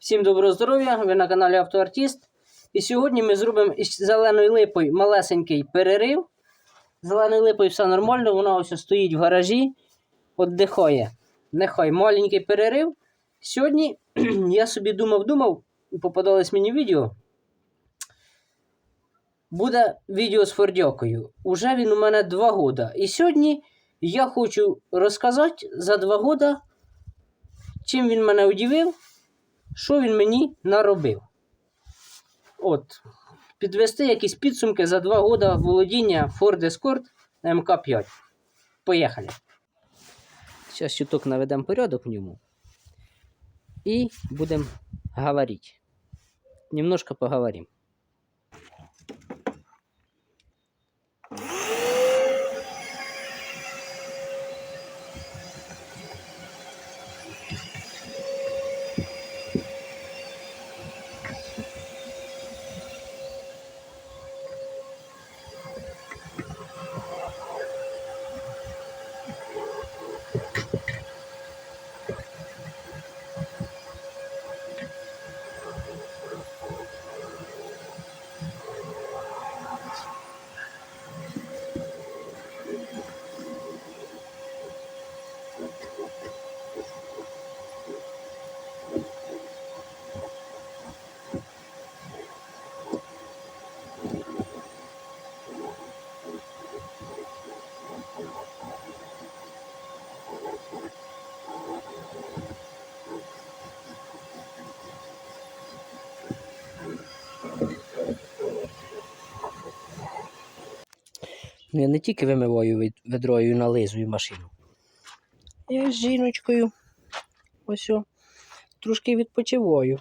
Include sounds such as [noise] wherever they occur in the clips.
Всім доброго здоров'я! Ви на каналі Автоартіст. І сьогодні ми зробимо із зеленою липою малесенький перерив. Зеленою липою все нормально, вона ось стоїть в гаражі, віддихає. Нехай маленький перерив. Сьогодні [clears throat] я собі думав-думав, і попадалось мені відео. Буде відео з Фордьокою. Уже він у мене 2 года. І сьогодні я хочу розказати за 2 года, чим він мене удивив, що він мені наробив. От, підвести якісь підсумки за 2 года володіння Ford Escort на МК5. Поїхали. Зараз чуток наведемо порядок в ньому. І будемо говорити. Немножко поговорим. Я не тільки вимиваю ведрою нализую машину. Я з жіночкою ось трошки відпочиваю.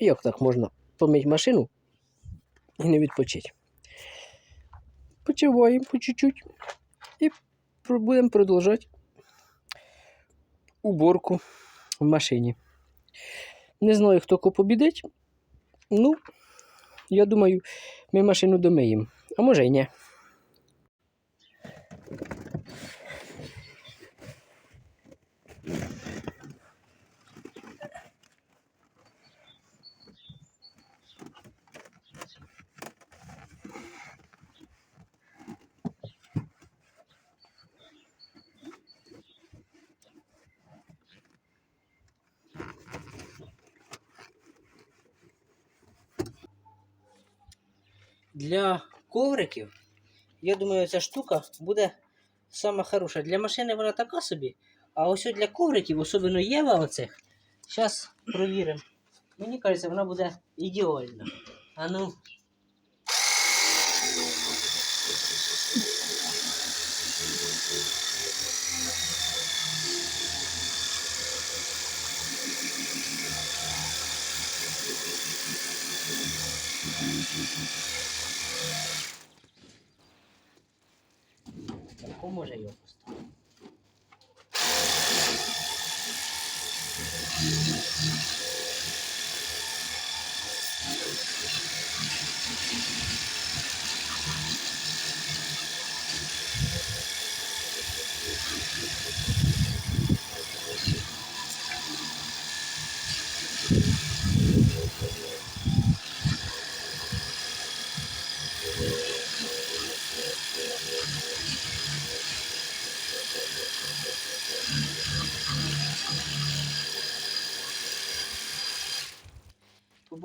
Як так можна помити машину і не відпочити? Почиваємо по чуть-чуть і будемо продовжувати уборку в машині. Не знаю, хто кого побідить. Ну, я думаю, ми машину домиємо. А може й ні. Для ковриків, я думаю, ця штука буде сама хороша. Для машини вона така собі. А ось для ковриків, особливо Єва оцих, зараз провіримо. Мені кажеться, вона буде ідеальна. А ну. Може його поставити.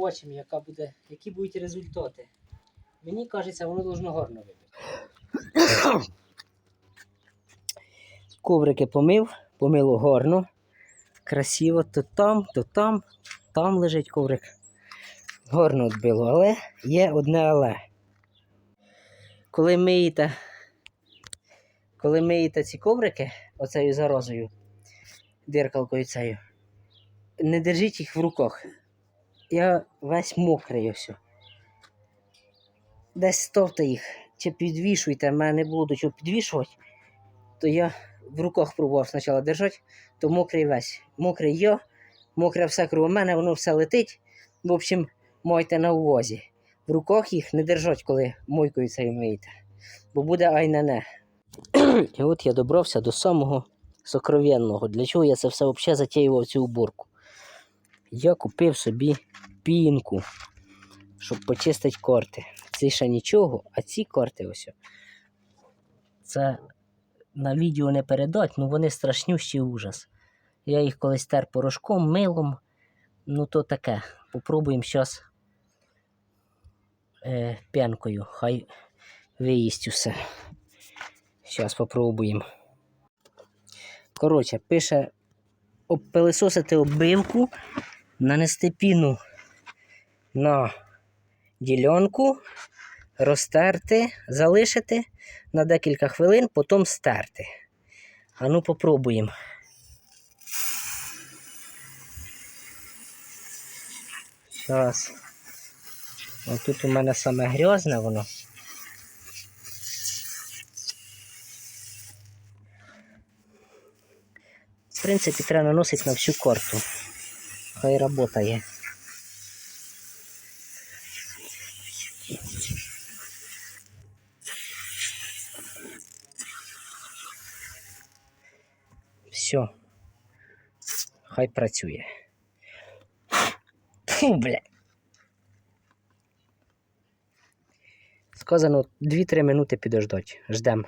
Побачимо, яка буде, які будуть результати. Мені кажеться, воно должно гарно вибити. Коврики помив, помило гарно. Красиво, то там, то там, там лежить коврик. Гарно відбило, але є одне але. Коли миєте, коли миєте ці коврики оцею заразою, диркалкою цією, не держіть їх в руках. Я весь мокрий ось. Десь ставте їх, чи підвішуйте, мене не було чого підвішувати, то я в руках пробував спочатку держати, то мокрий весь. Мокрий я, мокре все кругом мене, воно все летить. В общем, мойте на увазі. В руках їх не держать, коли мойкою це вмієте. Бо буде ай не не. І от я добрався до самого сокровенного. Для чого я це все взагалі затіював цю уборку? Я купив собі пінку, щоб почистити корти. Це ще нічого, а ці корти ось. Це на відео не передать, ну вони страшнющий ужас. Я їх колись тер порошком, милом. Ну то таке. Попробуємо зараз е, п'янкою. Хай виїсть усе. Зараз попробуємо. Коротше, пише обпилисосити оббивку, нанести піну на ділянку, розтерти, залишити на декілька хвилин, потім стерти. А ну попробуємо. Зараз. Тут у мене саме грязне воно. В принципі, треба наносити на всю карту. Хай работає. Все. Хай працює. Фу, бля. Сказано 2-3 минути підождать. Ждем.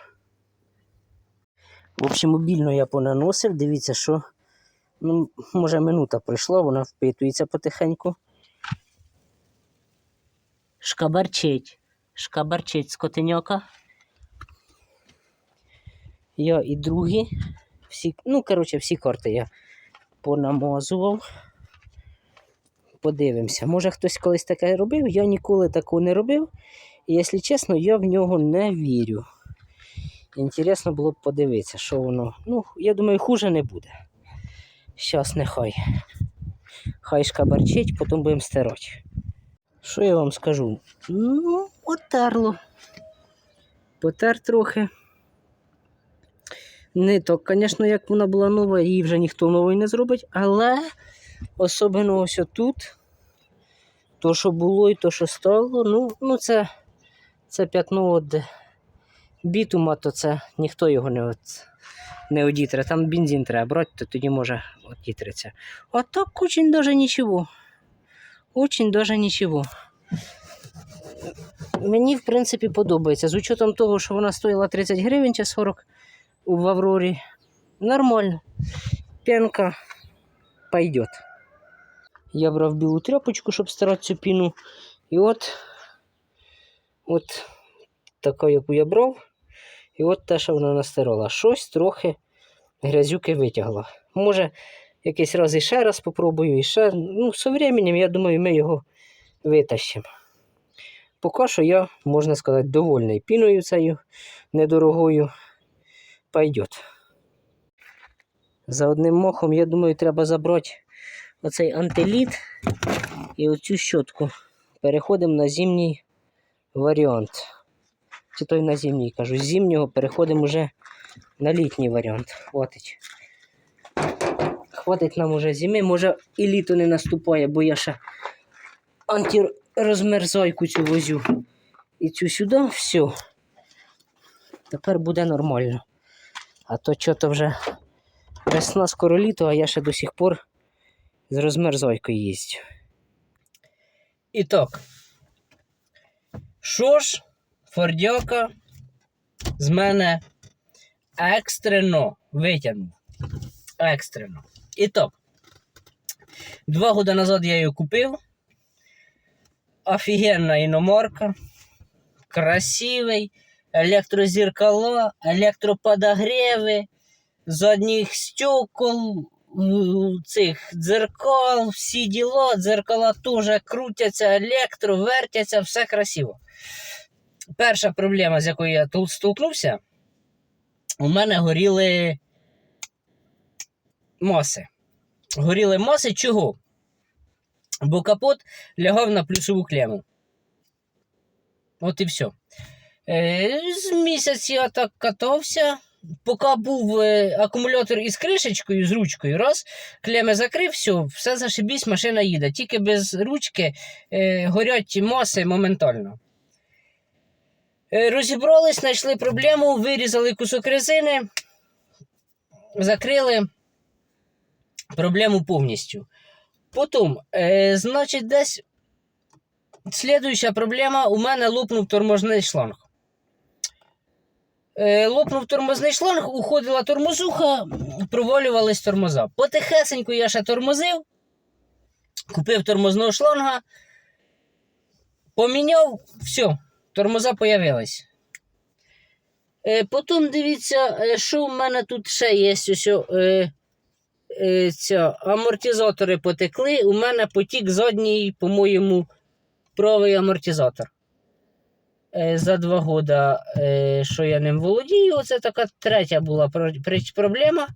В общем, мобільно я понаносив. Дивіться, що ну, може минута пройшла, вона впитується потихеньку. Шкабарчить. Шкабарчить скотиньока. Я і другі. Всі, ну, коротше, всі карти я понамазував. Подивимося. Може хтось колись таке робив, я ніколи такого не робив. І якщо чесно, я в нього не вірю. Інтересно було б подивитися, що воно. Ну, я думаю, хуже не буде. Щас нехай. Хай шкабарчить, потім будемо стирати. Що я вам скажу? Ну, отерло. Потер трохи. Не то, звісно, як вона була нова, її вже ніхто новий не зробить, але особливо ось тут. То, що було і то, що стало, ну, ну це, це п'ятно от бітума, то це ніхто його не, не одітре. Там бензин треба брати, то тоді може одітреться. А так очень даже нічого. Очень даже нічого. Мені, в принципі, подобається. З учетом того, що вона стоїла 30 гривень чи 40 в Аврорі. Нормально. Пенка пойдет. Я брав білу тряпочку, щоб стирати цю піну. І от, от така, яку я брав. І от те, що вона настирала. Щось трохи грязюки витягла. Може, якийсь раз іще раз попробую, і ще. Ну, з временем, я думаю, ми його витащимо. Поки що я, можна сказати, довольний піною цією недорогою. Пойдет. За одним мохом, я думаю, треба забрати оцей антиліт і оцю щотку. Переходимо на зимній варіант. Чи той на зимній кажу. З зимнього переходимо вже на літній варіант. Хватить. Хватить нам уже зими. Може і літо не наступає, бо я ще антирозмерзайку цю возю. І цю сюди, все. Тепер буде нормально. А то що-то вже весна скоро літо, а я ще до сих пор з розмерзойкою їздю. І так. Що ж, Фордяка з мене екстрено витягнув. Екстрено. І так. Два роки назад я її купив. Офігенна іномарка. Красивий. Електрозеркала, електроподогреви, задніх стекол, цих дзеркал, всі діла, дзеркала теж крутяться, електро, вертяться, все красиво. Перша проблема, з якою я тут столкнувся, у мене горіли маси. Горіли маси чого? Бо капот лягав на плюсову клему. От і все. З місяць я так катався. Поки був е, акумулятор із кришечкою, з ручкою, раз, клеми закрив, все, все зашибісь, машина їде. Тільки без ручки е, горять маси моментально. Е, розібрались, знайшли проблему, вирізали кусок резини, закрили проблему повністю. Потім, е, значить, десь слідуюча проблема, у мене лопнув тормозний шланг. Е, лопнув тормозний шланг, уходила тормозуха, провалювались тормоза. Потихесеньку я ще тормозив, купив тормозного шланга, поміняв, все, тормоза появились. Е, потім дивіться, е, що в мене тут ще є. Ось, е, ця, амортизатори потекли. У мене потік задній, по-моєму, правий амортизатор. За два года, що я ним володію, це така третя була проблема.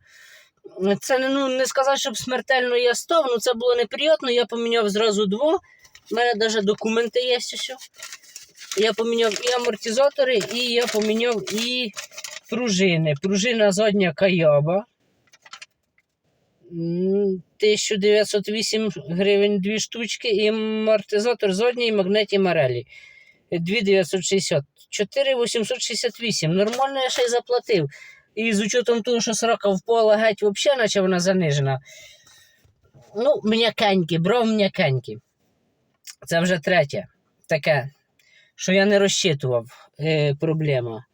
Це ну, не сказати, щоб смертельно я став, ну це було неприємно. Я поміняв зразу два. У мене навіть документи є ось. Я поміняв і амортизатори, і я поміняв і пружини. Пружина задня Каяба. 1908 гривень дві штучки, і амортизатор задній Магнеті Марелі. 2960. 4868. Нормально я ще й заплатив. І з учетом того, що срока впала геть взагалі, наче вона занижена. Ну, м'якенькі, бров м'якенькі. Це вже третє. Таке, що я не розчитував е, проблема.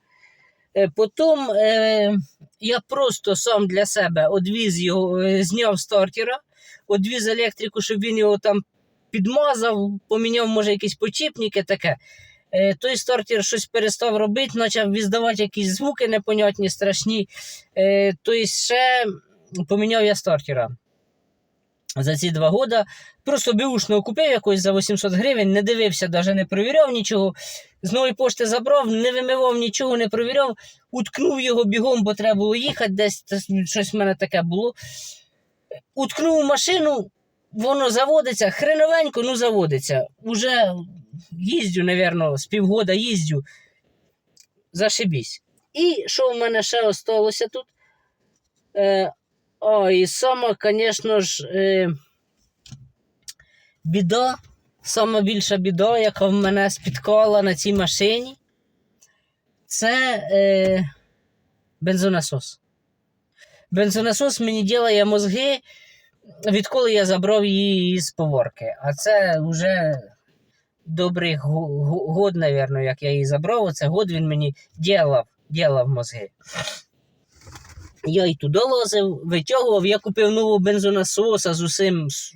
Е, потім е, я просто сам для себе одвіз його, е, зняв стартера, одвіз електрику, щоб він його там підмазав, поміняв, може, якісь почіпники, таке. Е, той стартер щось перестав робити, почав віддавати якісь звуки непонятні, страшні. Е, тобто ще поміняв я стартера. За ці два роки просто беушного купив якось за 800 гривень, не дивився, навіть не провіряв нічого. З нової пошти забрав, не вимивав нічого, не провіряв, уткнув його бігом, бо треба було їхати десь, щось в мене таке було. Уткнув машину, воно заводиться, хреновенько, ну заводиться. Уже їздю, напевно, з півгода їздю. Зашибісь. І що в мене ще осталося тут? Е, о, і сама, звісно ж, е, біда, сама більша біда, яка в мене спіткала на цій машині, це е, бензонасос. Бензонасос мені ділає мозги, відколи я забрав її з поворки. А це вже добрий го- го- год, напевно, як я її забрав. Це год він мені ділав, ділав мозги. Я і туди лазив, витягував, я купив нового бензонасоса з усім, з,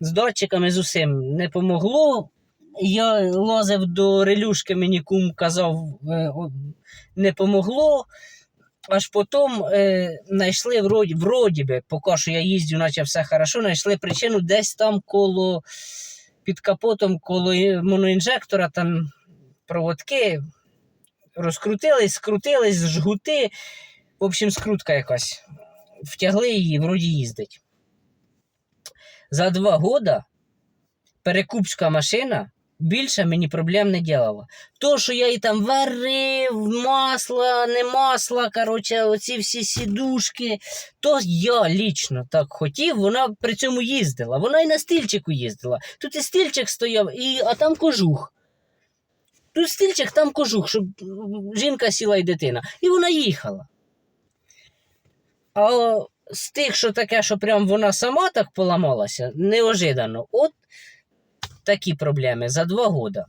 з датчиками, з усім. Не помогло. Я лазив до релюшки, мені кум казав, е, не помогло. Аж потім е, знайшли вроді, вроді би, поки що я їздю, наче все хорошо, знайшли причину десь там коло під капотом, коло моноінжектора, там проводки розкрутились, скрутились, жгути. В общем, скрутка якась. Втягли її, вроді їздить. За два года перекупська машина більше мені проблем не ділала. То, що я її там варив, масло, не масло, коротше, оці всі сідушки, то я лічно так хотів, вона при цьому їздила. Вона і на стільчику їздила. Тут і стільчик стояв, і, а там кожух. Тут стільчик, там кожух, щоб жінка сіла і дитина. І вона їхала. А з тих, що таке, що прям вона сама так поламалася, неожиданно. От такі проблеми за два года.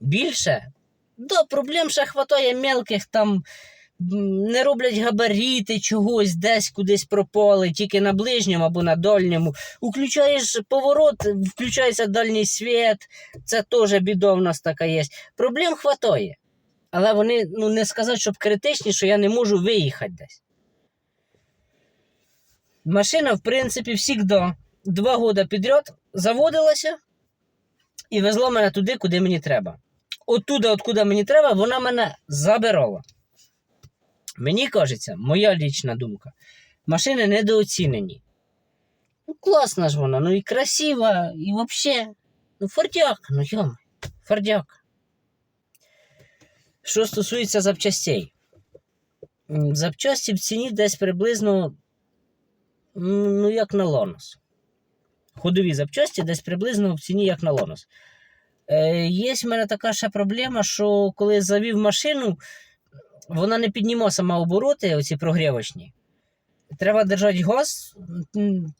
Більше? Да, проблем ще хватає мелких там. Не роблять габаріти чогось, десь кудись пропали, тільки на ближньому або на дальньому. Включаєш поворот, включається дальній світ. Це теж біда в нас така є. Проблем хватає. Але вони ну, не сказати, щоб критичні, що я не можу виїхати десь. Машина, в принципі, завжди два роки підряд заводилася і везла мене туди, куди мені треба. Оттуда, откуда мені треба, вона мене забирала. Мені кажеться, моя лічна думка, машини недооцінені. Ну, класна ж вона, ну і красива, і взагалі. Ну, фордяк, ну йома, фордяк. Що стосується запчастей. Запчасті в ціні десь приблизно, ну, як на Лонос. Ходові запчасті десь приблизно в ціні, як на Лонос. Е, є в мене така ще проблема, що коли завів машину, вона не піднімає сама обороти, оці прогрівочні. Треба держати газ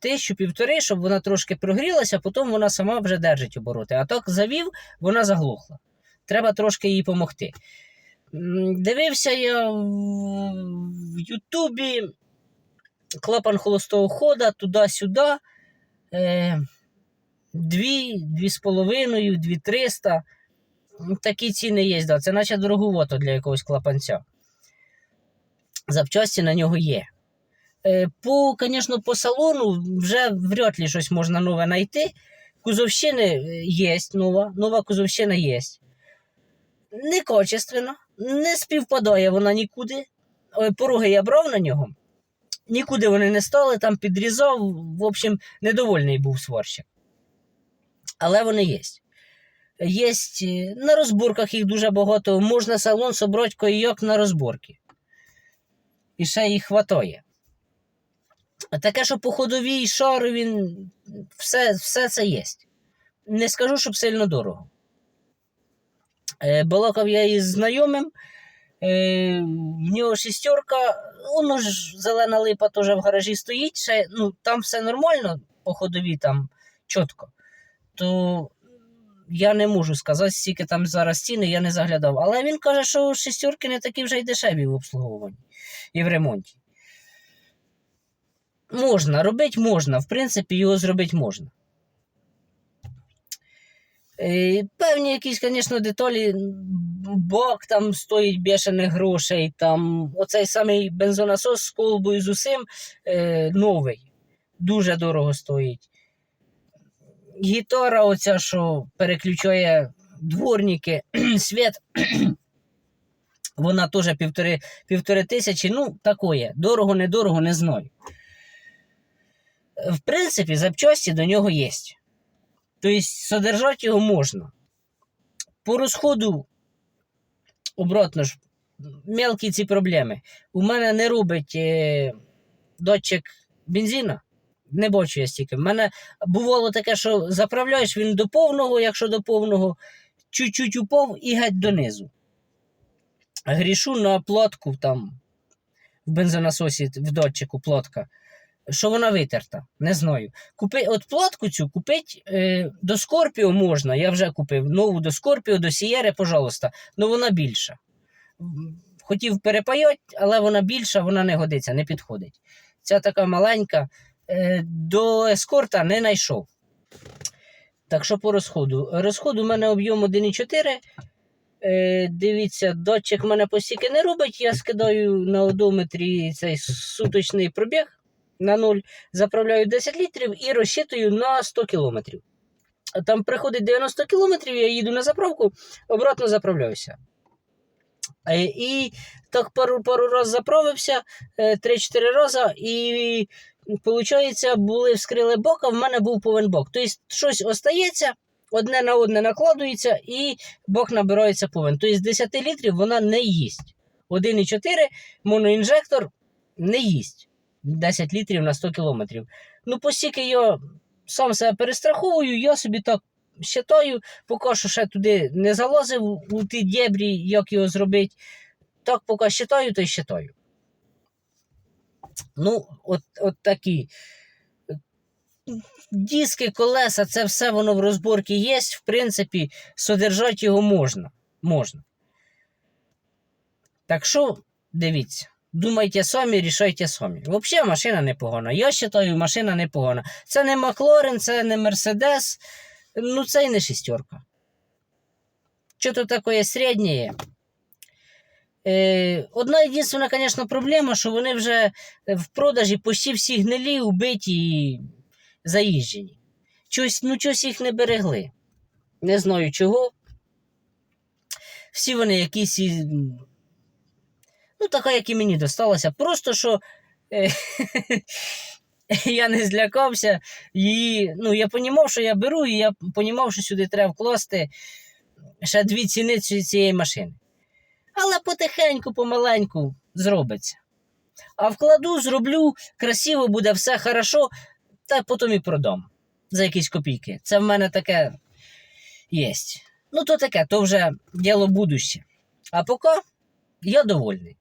тисячу півтори, щоб вона трошки прогрілася, а потім вона сама вже держить обороти. А так завів, вона заглохла. Треба трошки їй допомогти. Дивився я в Ютубі клапан холостого хода туди-сюди. Е, Дві, дві з половиною, дві триста. Ну, Такі ціни є, да. це наче дороговато для якогось клапанця. Запчасті на нього є. Е, По, звісно, по салону вже вряд ли щось можна нове знайти. Кузовщини е, є нова, нова кузовщина є. Некачественно, не співпадає вона нікуди. Ой, Пороги я брав на нього. Нікуди вони не стали, там підрізав. В общем, недовольний був сварщик. Але вони є. Є е, на розборках їх дуже багато. Можна салон собрати койок на розборки. І ще їх хватає. Таке, що по ходовій шару він все, все це є. Не скажу, щоб сильно дорого. Е, балакав я із знайомим. Е, в нього шістерка, воно ж зелена липа теж в гаражі стоїть. Ще, ну, там все нормально, по ходовій там чітко. То я не можу сказати, скільки там зараз ціни, я не заглядав. Але він каже, що шістерки не такі вже й дешеві в обслуговуванні і в ремонті. Можна, робити можна, в принципі, його зробити можна. Е, Певні якісь, звісно, деталі, бак там стоїть бешених грошей. Там оцей самий бензонасос з колбою з усім е, новий. Дуже дорого стоїть. Гітара, оця, що переключає дворники, [clears throat] світ, [clears throat] вона теж півтори, півтори тисячі. Ну, такое. Дорого, недорого, не знаю. В принципі, запчасті до нього є. Тобто, содержати його можна. По розходу, обратно ж, мелкі ці проблеми. У мене не робить е, датчик бензина. Не бачу я стільки. У мене бувало таке, що заправляєш він до повного, якщо до повного, чуть-чуть упав і геть донизу. Грішу на платку там в бензонасосі в датчику платка що вона витерта. Не знаю. Купи, от платку цю купити е, до Скорпіо можна. Я вже купив нову до Скорпіо, до Сієри, пожалуйста, але вона більша. Хотів перепайати, але вона більша, вона не годиться, не підходить. Ця така маленька. Е, до ескорта не знайшов. Так що по розходу. Розход у мене об'єм 1,4. Е, дивіться, датчик мене постійки не робить. Я скидаю на одометрі цей суточний пробіг на 0, заправляю 10 літрів і розчитую на 100 кілометрів. Там приходить 90 кілометрів, я їду на заправку, обратно заправляюся. Е, І так пару пару разів заправився, е, 3-4 рази, і виходить, були вскрили бок, а в мене був повен бок. Тобто щось остається, одне на одне накладується, і бок набирається повен. Тобто з 10 літрів вона не їсть. 1,4 моноінжектор не їсть. 10 літрів на 100 кілометрів. Ну, постільки я сам себе перестраховую, я собі так считаю, поки що ще туди не залазив у ті дєбрі, як його зробити. Так, поки считаю, то й считаю. Ну, от, от такі. Диски, колеса, це все воно в розборці є. В принципі, содержати його можна. можна. Так що, дивіться. Думайте самі, рішайте самі. Взагалі машина непогана. Я вважаю, машина непогана. Це не Маклорен, це не Мерседес, ну це і не шістерка. Що то таке середнє? Е, одна єдина, звісно, проблема, що вони вже в продажі почти всі гнилі, убиті і заїжджені. Чось, ну, чось їх не берегли. Не знаю чого. Всі вони якісь. Ну, така, як і мені досталася. Просто що е, [laughs] я не злякався. Її, ну, я розумів, що я беру, і я розумів, що сюди треба вкласти ще дві ціни цієї машини. Але потихеньку, помаленьку зробиться. А вкладу, зроблю, красиво буде, все хорошо, та потім і продам за якісь копійки. Це в мене таке є. Ну, то таке, то вже діло будуще. А поки я довольний.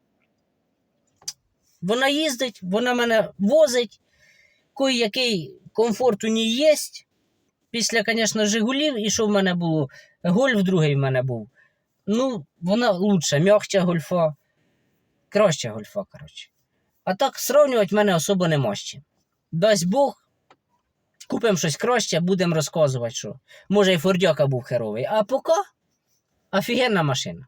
Вона їздить, вона мене возить, кой-який комфорт у ній є. Після, звісно, Жигулів, і що в мене було? Гольф другий в мене був. Ну, вона лучша, м'якча гольфа. Краща гольфа, коротше. А так сравнювати мене особо нема з. Дасть Бог, купимо щось краще, будемо розказувати, що. Може, і Фордяка був херовий. А поки офігенна машина.